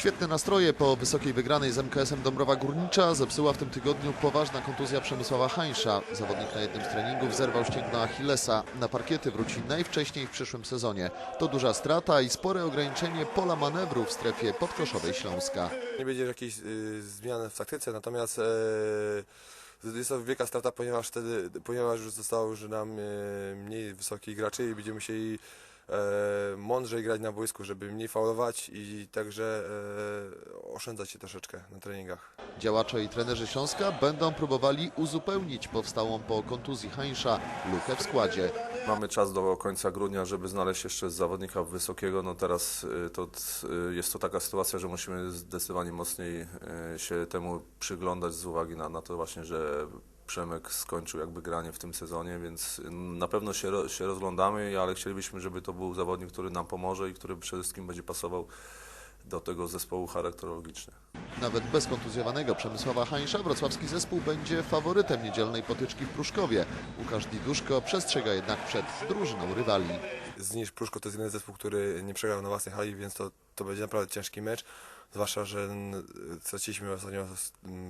Świetne nastroje po wysokiej wygranej z MKS-em Dąbrowa Górnicza zepsuła w tym tygodniu poważna kontuzja Przemysława Hańsza. Zawodnik na jednym z treningów zerwał ścięgno Achillesa. Na parkiety wróci najwcześniej w przyszłym sezonie. To duża strata i spore ograniczenie pola manewru w strefie podkoszowej Śląska. Nie będzie jakiejś y, zmian w taktyce, natomiast e, jest to wielka strata, ponieważ wtedy, ponieważ już zostało już nam e, mniej wysokich graczy i będziemy musieli e, mądrzej grać na boisku, żeby mniej faulować i także e, oszczędzać się troszeczkę na treningach. Działacze i trenerzy Śląska będą próbowali uzupełnić powstałą po kontuzji Hańsza lukę w składzie. Mamy czas do końca grudnia, żeby znaleźć jeszcze zawodnika wysokiego. No teraz y, to, y, jest to taka sytuacja, że musimy zdecydowanie mocniej y, się temu przyglądać z uwagi na, na to właśnie, że Przemek skończył jakby granie w tym sezonie, więc na pewno się, się rozglądamy, ale chcielibyśmy, żeby to był zawodnik, który nam pomoże i który przede wszystkim będzie pasował do tego zespołu charakterologicznie. Nawet bez kontuzjowanego Przemysława Hańsza wrocławski zespół będzie faworytem niedzielnej potyczki w Pruszkowie. Łukasz Diduszko przestrzega jednak przed drużyną rywali. Znisz Pruszko to jest jeden zespół, który nie przegrał na własnej hali, więc to, to będzie naprawdę ciężki mecz. Zwłaszcza, że straciliśmy ostatnio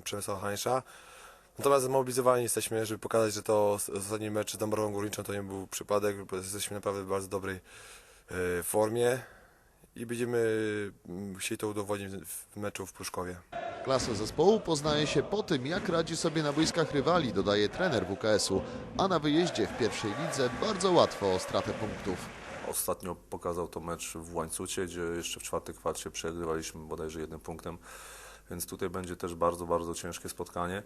Przemysława Hańsza. Natomiast zmobilizowani jesteśmy, żeby pokazać, że to ostatni mecz z Dąbrową Górniczą to nie był przypadek, bo jesteśmy naprawdę w bardzo dobrej e, formie i będziemy chcieli to udowodnić w meczu w Pruszkowie. Klasę zespołu poznaje się po tym, jak radzi sobie na boiskach rywali, dodaje trener WKS-u, a na wyjeździe w pierwszej lidze bardzo łatwo o stratę punktów. Ostatnio pokazał to mecz w Łańcucie, gdzie jeszcze w czwartej kwarcie przegrywaliśmy bodajże jednym punktem, więc tutaj będzie też bardzo, bardzo ciężkie spotkanie.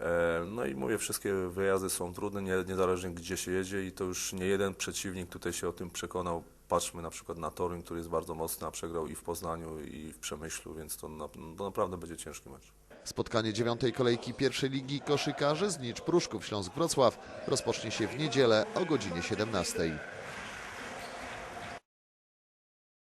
E, No i mówię, wszystkie wyjazdy są trudne, nie- niezależnie gdzie się jedzie i to już nie jeden przeciwnik tutaj się o tym przekonał. Patrzmy na przykład na Toruń, który jest bardzo mocny, a przegrał i w Poznaniu, i w Przemyślu, więc to, na, to naprawdę będzie ciężki mecz. Spotkanie dziewiątej kolejki pierwszej ligi koszykarzy z Nicz Pruszków Śląsk Wrocław rozpocznie się w niedzielę o godzinie 17.